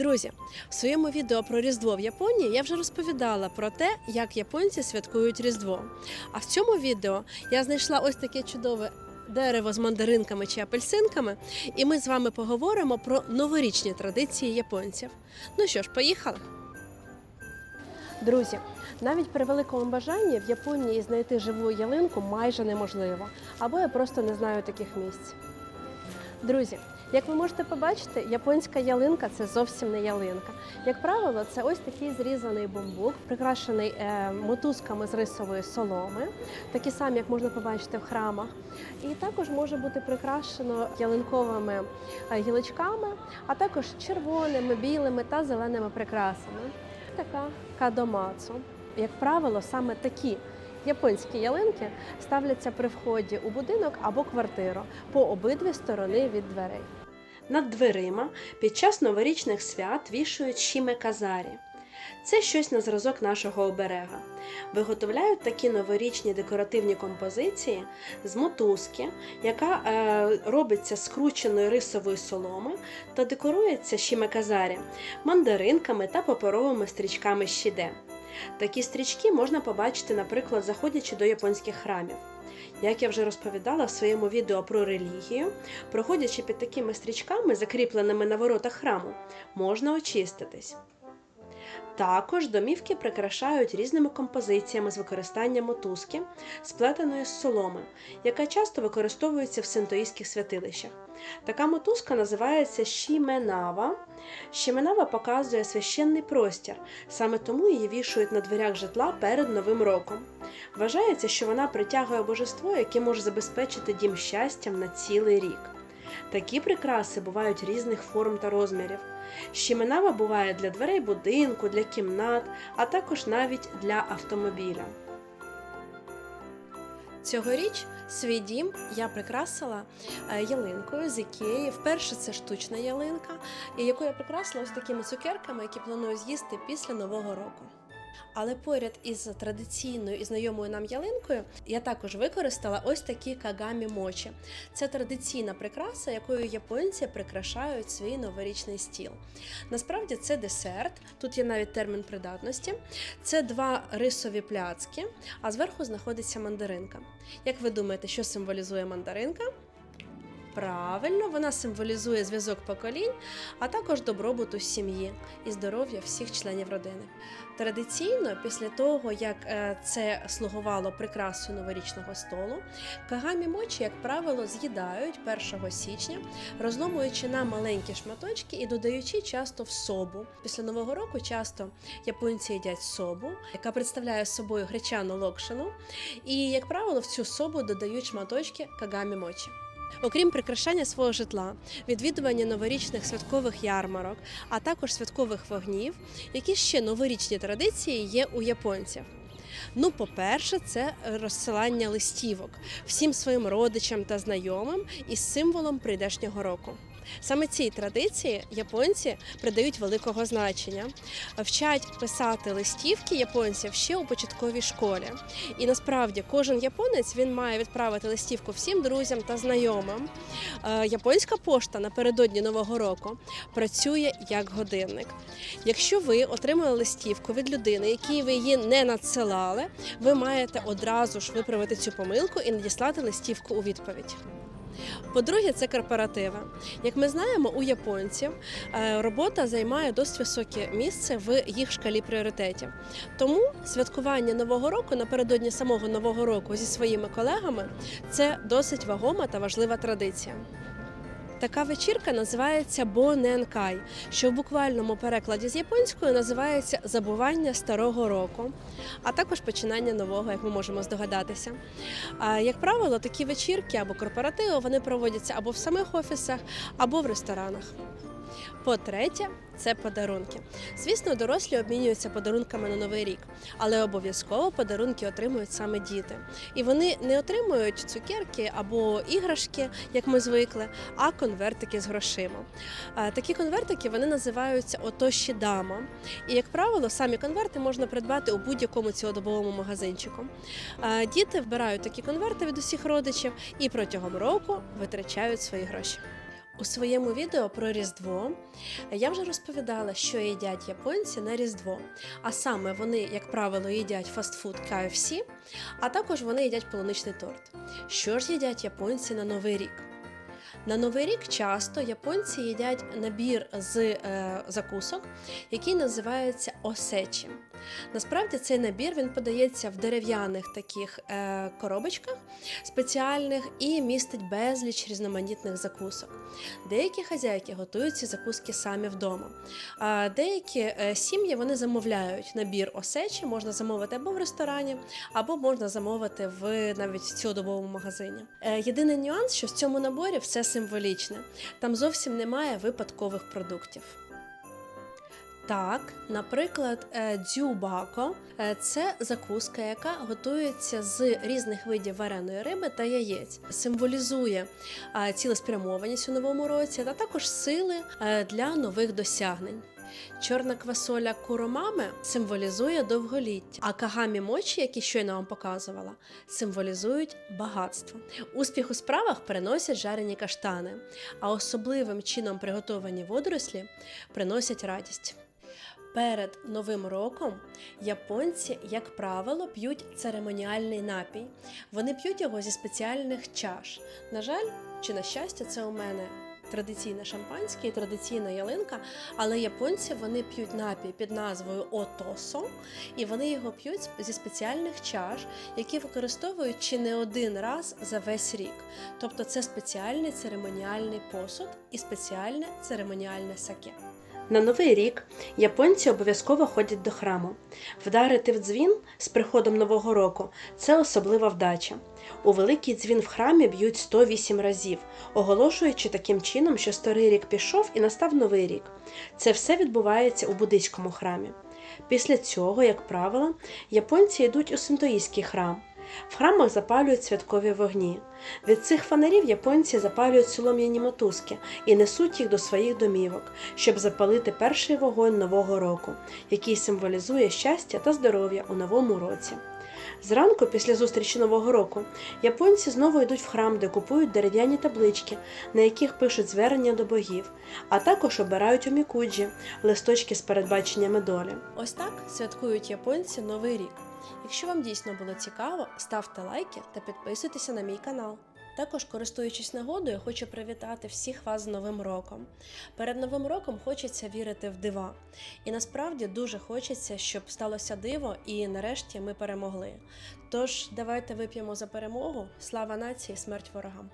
Друзі, в своєму відео про Різдво в Японії я вже розповідала про те, як японці святкують Різдво. А в цьому відео я знайшла ось таке чудове дерево з мандаринками чи апельсинками, і ми з вами поговоримо про новорічні традиції японців. Ну що ж, поїхали? Друзі, навіть при великому бажанні в Японії знайти живу ялинку майже неможливо, або я просто не знаю таких місць. Друзі, як ви можете побачити, японська ялинка це зовсім не ялинка. Як правило, це ось такий зрізаний бамбук, прикрашений е, мотузками з рисової соломи, такі самі, як можна побачити в храмах. І також може бути прикрашено ялинковими е, гілочками, а також червоними, білими та зеленими прикрасами. Така кадомацу. Як правило, саме такі Японські ялинки ставляться при вході у будинок або квартиру по обидві сторони від дверей. Над дверима під час новорічних свят вішають шіме казарі. Це щось на зразок нашого оберега. Виготовляють такі новорічні декоративні композиції з мотузки, яка е, робиться з скрученої рисової соломи та декорується шімеказарі мандаринками та паперовими стрічками щіде. Такі стрічки можна побачити, наприклад, заходячи до японських храмів. Як я вже розповідала в своєму відео про релігію, проходячи під такими стрічками, закріпленими на воротах храму, можна очиститись. Також домівки прикрашають різними композиціями з використанням мотузки, сплетеної з соломи, яка часто використовується в синтоїстських святилищах. Така мотузка називається шіменава. Шіменава показує священний простір, саме тому її вішують на дверях житла перед Новим роком. Вважається, що вона притягує божество, яке може забезпечити дім щастям на цілий рік. Такі прикраси бувають різних форм та розмірів. Щеменава буває для дверей будинку, для кімнат, а також навіть для автомобіля. Цьогоріч свій дім я прикрасила е, ялинкою з ікеї. Вперше це штучна ялинка, яку я прикрасила ось такими цукерками, які планую з'їсти після нового року. Але поряд із традиційною і знайомою нам ялинкою я також використала ось такі кагамі мочі. Це традиційна прикраса, якою японці прикрашають свій новорічний стіл. Насправді це десерт, тут є навіть термін придатності. Це два рисові пляцки, а зверху знаходиться мандаринка. Як ви думаєте, що символізує мандаринка? Правильно, вона символізує зв'язок поколінь, а також добробуту сім'ї і здоров'я всіх членів родини. Традиційно, після того, як е, це слугувало прикрасою новорічного столу, кагамі мочі, як правило, з'їдають 1 січня, розломуючи на маленькі шматочки і додаючи часто в собу. Після нового року часто японці їдять собу, яка представляє собою гречану локшину, і, як правило, в цю собу додають шматочки кагамі мочі. Окрім прикрашання свого житла, відвідування новорічних святкових ярмарок, а також святкових вогнів, які ще новорічні традиції є у японців. Ну, по-перше, це розсилання листівок всім своїм родичам та знайомим із символом прийдешнього року. Саме цій традиції японці придають великого значення, вчать писати листівки японців ще у початковій школі. І насправді кожен японець він має відправити листівку всім друзям та знайомим. Е, Японська пошта напередодні нового року працює як годинник. Якщо ви отримали листівку від людини, якій ви її не надсилали, ви маєте одразу ж виправити цю помилку і надіслати листівку у відповідь. По-друге, це корпоративи. Як ми знаємо, у японців е, робота займає досить високе місце в їх шкалі пріоритетів. Тому святкування нового року напередодні самого нового року зі своїми колегами це досить вагома та важлива традиція. Така вечірка називається Боненкай, що в буквальному перекладі з японської називається забування старого року, а також починання нового, як ми можемо здогадатися. Як правило, такі вечірки або корпоративи вони проводяться або в самих офісах, або в ресторанах. По-третє, це подарунки. Звісно, дорослі обмінюються подарунками на новий рік, але обов'язково подарунки отримують саме діти. І вони не отримують цукерки або іграшки, як ми звикли, а конвертики з грошима. Такі конвертики вони називаються отоші дама. І, як правило, самі конверти можна придбати у будь-якому цілодобовому магазинчику. Діти вбирають такі конверти від усіх родичів і протягом року витрачають свої гроші. У своєму відео про Різдво я вже розповідала, що їдять японці на Різдво. А саме вони, як правило, їдять фастфуд KFC, а також вони їдять полуничний торт. Що ж їдять японці на Новий рік? На Новий рік часто японці їдять набір з е, закусок, який називається осечі. Насправді цей набір він подається в дерев'яних таких е, коробочках спеціальних і містить безліч різноманітних закусок. Деякі хазяйки готують ці закуски самі вдома. А деякі е, сім'ї вони замовляють набір осечі, можна замовити або в ресторані, або можна замовити в навіть в цілодобовому магазині. Е, єдиний нюанс, що в цьому наборі все символічне. Там зовсім немає випадкових продуктів. Так, наприклад, е, дзюбако е, це закуска, яка готується з різних видів вареної риби та яєць, символізує е, цілеспрямованість у новому році та також сили для нових досягнень. Чорна квасоля куромами символізує довголіття, а кагамі мочі, які щойно вам показувала, символізують багатство. Успіх у справах приносять жарені каштани, а особливим чином приготовані водорослі приносять радість. Перед Новим роком японці, як правило, п'ють церемоніальний напій. Вони п'ють його зі спеціальних чаш. На жаль, чи на щастя, це у мене традиційне шампанське і традиційна ялинка, але японці вони п'ють напій під назвою Отосо, і вони його п'ють зі спеціальних чаш, які використовують чи не один раз за весь рік. Тобто це спеціальний церемоніальний посуд і спеціальне церемоніальне саке. На новий рік японці обов'язково ходять до храму. Вдарити в дзвін з приходом нового року це особлива вдача. У великий дзвін в храмі б'ють 108 разів, оголошуючи таким чином, що старий рік пішов і настав новий рік. Це все відбувається у буддийському храмі. Після цього, як правило, японці йдуть у синтоїстський храм. В храмах запалюють святкові вогні. Від цих фонарів японці запалюють солом'яні мотузки і несуть їх до своїх домівок, щоб запалити перший вогонь нового року, який символізує щастя та здоров'я у новому році. Зранку, після зустрічі Нового року, японці знову йдуть в храм, де купують дерев'яні таблички, на яких пишуть звернення до богів, а також обирають омікуджі, листочки з передбаченнями долі. Ось так святкують японці Новий рік. Якщо вам дійсно було цікаво, ставте лайки та підписуйтеся на мій канал. Також, користуючись нагодою, хочу привітати всіх вас з Новим роком. Перед Новим роком хочеться вірити в дива. І насправді дуже хочеться, щоб сталося диво і нарешті ми перемогли. Тож давайте вип'ємо за перемогу. Слава нації, смерть ворогам!